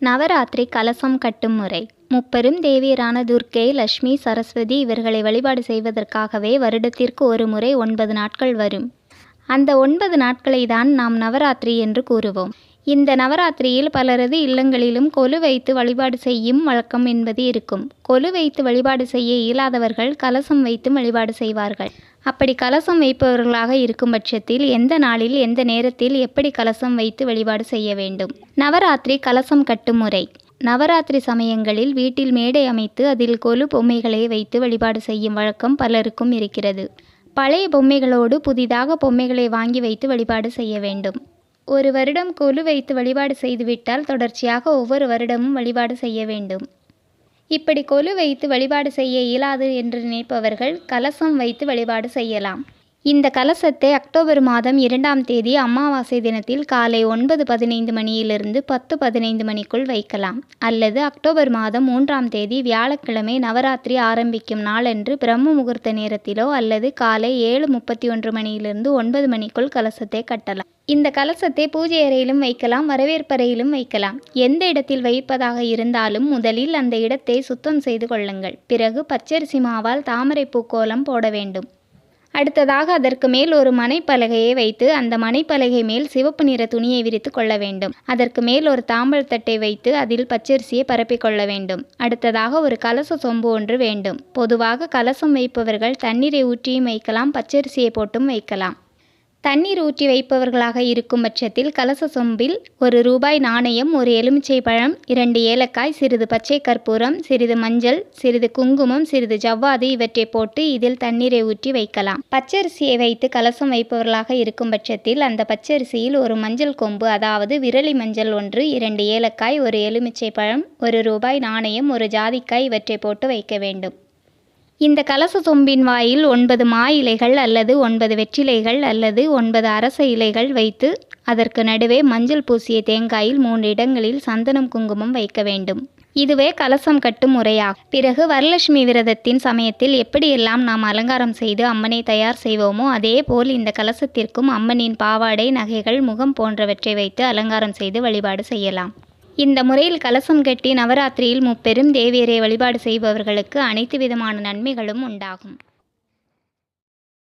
நவராத்திரி கலசம் கட்டும் முறை. முப்பெரும் தேவியரான துர்க்கை லட்சுமி சரஸ்வதி இவர்களை வழிபாடு செய்வதற்காகவே வருடத்திற்கு ஒரு முறை ஒன்பது நாட்கள் வரும். அந்த ஒன்பது நாட்களை தான் நாம் நவராத்திரி என்று கூறுவோம். இந்த நவராத்திரியில் பலரது இல்லங்களிலும் கொலு வைத்து வழிபாடு செய்யும் வழக்கம் என்பது இருக்கும். கொலு வைத்து வழிபாடு செய்ய இயலாதவர்கள் கலசம் வைத்தும் வழிபாடு செய்வார்கள். அப்படி கலசம் வைப்பவர்களாக இருக்கும் பட்சத்தில் எந்த நாளில் எந்த நேரத்தில் எப்படி கலசம் வைத்து வழிபாடு செய்ய வேண்டும்? நவராத்திரி கலசம் கட்டும் முறை. நவராத்திரி சமயங்களில் வீட்டில் மேடை அமைத்து அதில் கொலு பொம்மைகளை வைத்து வழிபாடு செய்யும் வழக்கம் பலருக்கும் இருக்கிறது. பழைய பொம்மைகளோடு புதிதாக பொம்மைகளை வாங்கி வைத்து வழிபாடு செய்ய வேண்டும். ஒரு வருடம் கொலு வைத்து வழிபாடு செய்துவிட்டால் தொடர்ச்சியாக ஒவ்வொரு வருடமும் வழிபாடு செய்ய வேண்டும். இப்படி கொலு வைத்து வழிபாடு செய்ய இயலாது என்று நினைப்பவர்கள் கலசம் வைத்து வழிபாடு செய்யலாம். இந்த கலசத்தை அக்டோபர் மாதம் இரண்டாம் தேதி அமாவாசை தினத்தில் காலை ஒன்பது பதினைந்து மணியிலிருந்து பத்து பதினைந்து மணிக்குள் வைக்கலாம். அல்லது அக்டோபர் மாதம் மூன்றாம் தேதி வியாழக்கிழமை நவராத்திரி ஆரம்பிக்கும் நாளன்று பிரம்ம முகூர்த்த நேரத்திலோ அல்லது காலை ஏழு முப்பத்தி ஒன்று மணியிலிருந்து ஒன்பது மணிக்குள் கலசத்தை கட்டலாம். இந்த கலசத்தை பூஜை அறையிலும் வைக்கலாம் வரவேற்பறையிலும் வைக்கலாம். எந்த இடத்தில் வைப்பதாக இருந்தாலும் முதலில் அந்த இடத்தை சுத்தம் செய்து கொள்ளுங்கள். பிறகு பச்சரிசி மாவால் தாமரை பூக்கோலம் போட வேண்டும். அடுத்ததாக அதற்கு மேல் ஒரு மனைப்பலகையை வைத்து அந்த மனைப்பலகை மேல் சிவப்பு நிற துணியை விரித்து கொள்ள வேண்டும். அதற்கு மேல் ஒரு தாம்பல் தட்டை வைத்து அதில் பச்சரிசியை பரப்பிக் கொள்ள வேண்டும். அடுத்ததாக ஒரு கலச சொம்பு ஒன்று வேண்டும். பொதுவாக கலசம் வைப்பவர்கள் தண்ணீரை ஊற்றியும் வைக்கலாம் பச்சரிசியை போட்டும் வைக்கலாம். தண்ணீர் ஊற்றி வைப்பவர்களாக இருக்கும் பட்சத்தில் கலச சொம்பில் ஒரு ரூபாய் நாணயம் ஒரு எலுமிச்சை பழம் இரண்டு ஏலக்காய் சிறிது பச்சை கற்பூரம் சிறிது மஞ்சள் சிறிது குங்குமம் சிறிது ஜவ்வாது இவற்றை போட்டு இதில் தண்ணீரை ஊற்றி வைக்கலாம். பச்சரிசியை வைத்து கலசம் வைப்பவர்களாக இருக்கும் பட்சத்தில் அந்த பச்சரிசியில் ஒரு மஞ்சள் கொம்பு அதாவது விரலி மஞ்சள் ஒன்று இரண்டு ஏலக்காய் ஒரு எலுமிச்சை பழம் ஒரு ரூபாய் நாணயம் ஒரு ஜாதிக்காய் இவற்றை போட்டு வைக்க வேண்டும். இந்த கலச சொம்பின் வாயில் ஒன்பது மா இலைகள் அல்லது ஒன்பது வெற்றிலைகள் அல்லது ஒன்பது அரச இலைகள் வைத்து அதற்கு நடுவே மஞ்சள் பூசிய தேங்காயில் மூன்று இடங்களில் சந்தனம் குங்குமம் வைக்க வேண்டும். இதுவே கலசம் கட்டும் முறையாகும். பிறகு வரலட்சுமி விரதத்தின் சமயத்தில் எப்படியெல்லாம் நாம் அலங்காரம் செய்து அம்மனை தயார் செய்வோமோ அதே போல் இந்த கலசத்திற்கும் அம்மனின் பாவாடை நகைகள் முகம் போன்றவற்றை வைத்து அலங்காரம் செய்து வழிபாடு செய்யலாம். இந்த முறையில் கலசம் கட்டி நவராத்திரியில் முப்பெரும் தேவியரை வழிபாடு செய்பவர்களுக்கு அனைத்து விதமான நன்மைகளும் உண்டாகும்.